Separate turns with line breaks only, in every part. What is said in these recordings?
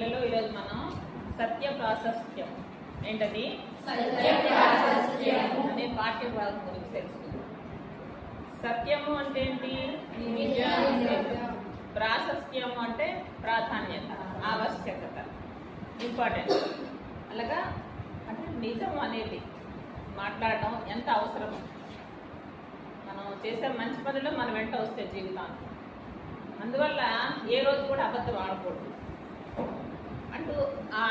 పిల్లలు ఈరోజు మనం సత్య ప్రాశస్త్యం ఏంటది అనే పాఠ్య భాగం గురించి తెలుసుకుందాం. సత్యము అంటే ఏంటి? ప్రాశస్త్యము అంటే ప్రాధాన్యత ఆవశ్యకత ఇంపార్టెంట్ అలాగా? అంటే నిజం అనేది మాట్లాడడం ఎంత అవసరం మనం చేసే మంచి పనులు మన వెంట వస్తే జీవితానికి. అందువల్ల ఏ రోజు కూడా అబద్ధం ఆడకూడదు. అంటూ ఆ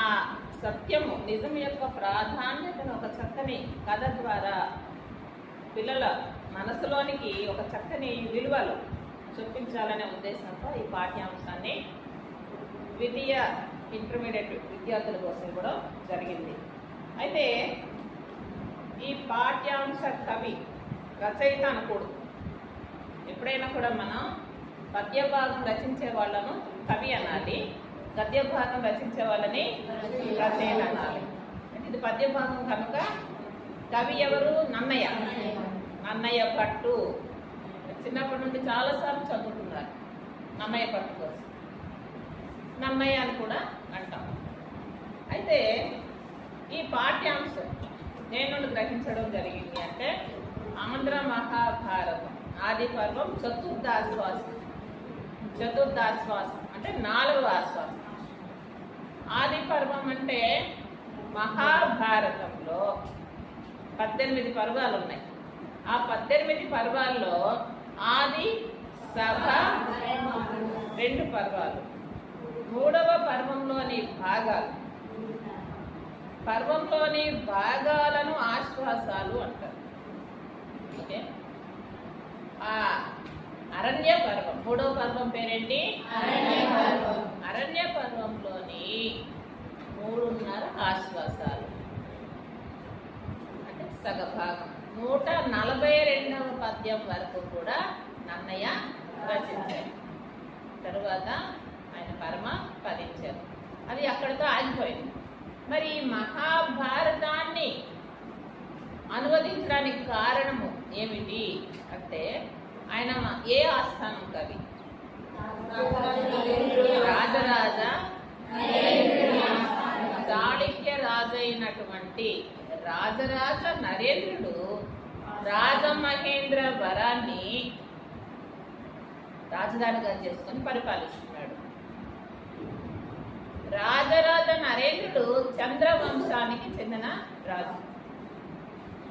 సత్యము నిజం యొక్క ప్రాధాన్యతను ఒక చక్కని కథ ద్వారా పిల్లల మనసులోనికి ఒక చక్కని విలువలు చూపించాలనే ఉద్దేశంతో ఈ పాఠ్యాంశాన్ని ద్వితీయ ఇంటర్మీడియట్ విద్యార్థుల కోసం కూడా జరిగింది. అయితే ఈ పాఠ్యాంశ కవి రచయిత అనకూడదు. ఎప్పుడైనా కూడా మనం పద్య భాగం రచించే వాళ్ళను కవి అనాలి. గద్య భాగం రచించే వాళ్ళని రచయిత అనాలి. ఇది పద్య భాగం కనుక కవి ఎవరు? నన్నయ్య. నన్నయ్య పట్టు. చిన్నప్పటి నుండి చాలాసార్లు చదువుకున్నారు. నన్నయ్య పట్టు కోసం. నన్నయ్య అని కూడా అంటాం. అయితే ఈ పాఠ్యాంశం నేను గ్రహించడం జరిగింది అంటే ఆంధ్ర మహాభారతం ఆది పర్వం చతుర్థాశ్వాసం చతుర్థాశ్వాసం అంటే నాలుగవ ఆశ్వాసం. ఆది పర్వం అంటే మహాభారతంలో పద్దెనిమిది పర్వాలు ఉన్నాయి ఆ పద్దెనిమిది పర్వాల్లో ఆది సభ రెండు పర్వాలు. మూడవ పర్వంలోని భాగాలు. పర్వంలోని భాగాలను ఆశ్వాసాలు అంటారు. ఓకే? ఆ అరణ్య పర్వం. మూడవ పర్వం పేరేంటి? అరణ్య మూడున్నర ఆశ్వాసాలు. అంటే సగభాగం. నూట నలభై రెండవ పద్యం వరకు కూడా నన్నయ్య రచించారు. తరువాత ఆయన పరమ పదించారు. అది అక్కడితో ఆగిపోయింది. మరి ఈ మహాభారతాన్ని అనువదించడానికి కారణము ఏమిటి అంటే ఆయన ఏ ఆస్థానం కవి రాజరాజ చాళుక్య రాజరాజ నరేంద్రుడు రాజమహేంద్ర వరాన్ని రాజధానిగా చేసుకొని పరిపాలిస్తున్నాడు. రాజరాజ నరేంద్రుడు చంద్రవంశానికి చెందిన రాజు.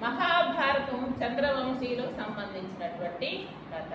మహాభారతం చంద్రవంశీలకు సంబంధించినటువంటి కథ.